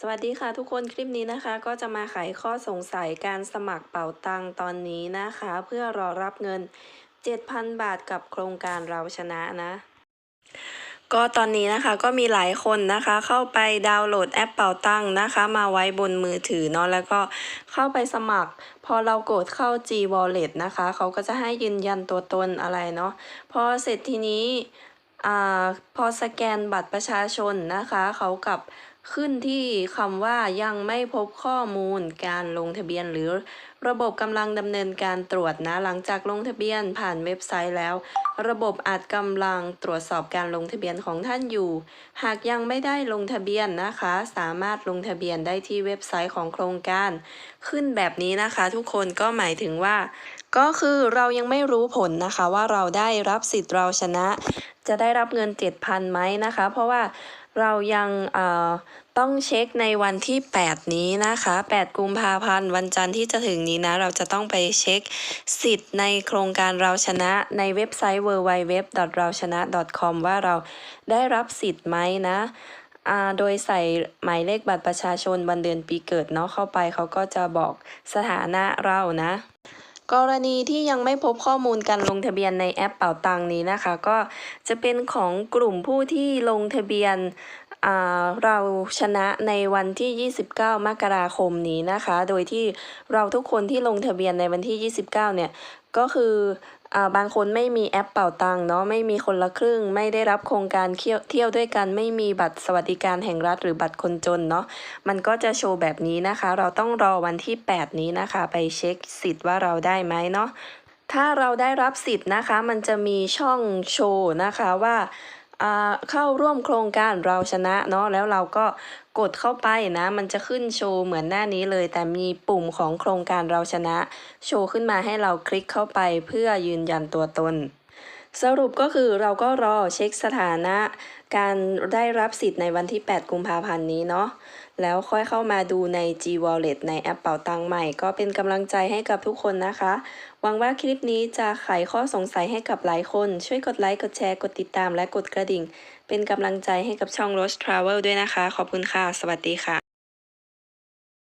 สวัสดีค่ะทุกคนคลิปนี้นะคะก็จะมาไขข้อสงสัยการสมัครเป๋าตังตอนนี้นะคะ เพื่อรอรับเงิน 7,000 บาทกับโครงการเราชนะนะ ก็ตอนนี้นะคะก็มีหลายคนนะคะ เข้าไปดาวน์โหลดแอปเป๋าตังนะคะ มาไว้บนมือถือเนาะแล้วก็เข้าไปสมัคร พอเรากดเข้า G Wallet นะคะ เขาก็จะให้ยืนยันตัวตนอะไรเนาะพอเสร็จทีนี้อ่าพอสแกนบัตรประชาชนนะคะ เขากับ ขึ้นที่คำว่ายังไม่พบข้อมูลการลงทะเบียนหรือระบบกำลังดำเนินการตรวจนะ หลังจากลงทะเบียนผ่านเว็บไซต์แล้ว ระบบอาจกำลังตรวจสอบการลงทะเบียนของท่านอยู่ หากยังไม่ได้ลงทะเบียนนะคะ สามารถลงทะเบียนได้ที่เว็บไซต์ของโครงการ ขึ้นแบบนี้นะคะ ทุกคนก็หมายถึงว่าก็คือเรายังไม่รู้ผลนะคะว่าเราได้รับสิทธิ์เราชนะ จะได้รับเงิน 7,000ไหมนะคะ เพราะว่าเรายังเอ่อต้องเช็คในวันที่ 8 นี้นะคะ 8 กุมภาพันธ์วันจันทร์ที่จะถึงนี้นะ เราจะต้องไปเช็คสิทธิ์ในโครงการเราชนะในเว็บไซต์ www เราชนะ com ว่าเราได้รับสิทธิ์ไหมนะอ่าโดยใส่หมายเลขบัตรประชาชนวันเดือนปีเกิดเนาะเข้าไปเขาก็จะบอกสถานะเรานะ กรณีที่ยังไม่พบข้อมูลการลงทะเบียนในแอปเป่าตังนี้นะคะ ก็จะเป็นของกลุ่มผู้ที่ลงทะเบียนเราชนะในวันที่ 29 มกราคมนี้นะคะ โดยที่เราทุกคนที่ลงทะเบียนในวันที่ 29 เนี่ย ก็คืออบางคนไม่มีแอปเป่าตังเนาะไม่มีคนละครึ่ง ไม่ได้รับโครงการเที่ยวเที่ยวด้วยกันไม่มีบัตรสวัสดิการแห่งรัฐหรือบัตรคนจนเนาะมันก็จะโชว์แบบนี้นะคะ เราต้องรอวันที่ 8 นี้นะคะ ไปเช็คสิทธิ์ว่าเราได้ไหมเนาะถ้าเราได้รับสิทธิ์นะคะ มันจะมีช่องโชว์นะคะว่า เข้าร่วมโครงการเราชนะเนาะแล้วเราก็กดเข้าไปนะ มันจะขึ้นโชว์เหมือนหน้านี้เลย แต่มีปุ่มของโครงการเราชนะ โชว์ขึ้นมาให้เราคลิกเข้าไปเพื่อยืนยันตัวตน สรุปก็คือเราก็รอเช็คสถานะ การได้รับสิทธิ์ในวันที่ 8 กุมภาพันธ์นี้เนาะแล้วค่อยเข้ามาดูใน G Wallet ในแอปเป๋าตังใหม่ ก็เป็นกำลังใจให้กับทุกคนนะคะ หวังว่าคลิปนี้จะไขข้อสงสัยให้กับหลายคน ช่วยกดไลค์ กดแชร์ กดติดตามและกดกระดิ่ง เป็นกำลังใจให้กับช่อง Rose Travel ด้วยนะคะ ขอบคุณค่ะ สวัสดีค่ะ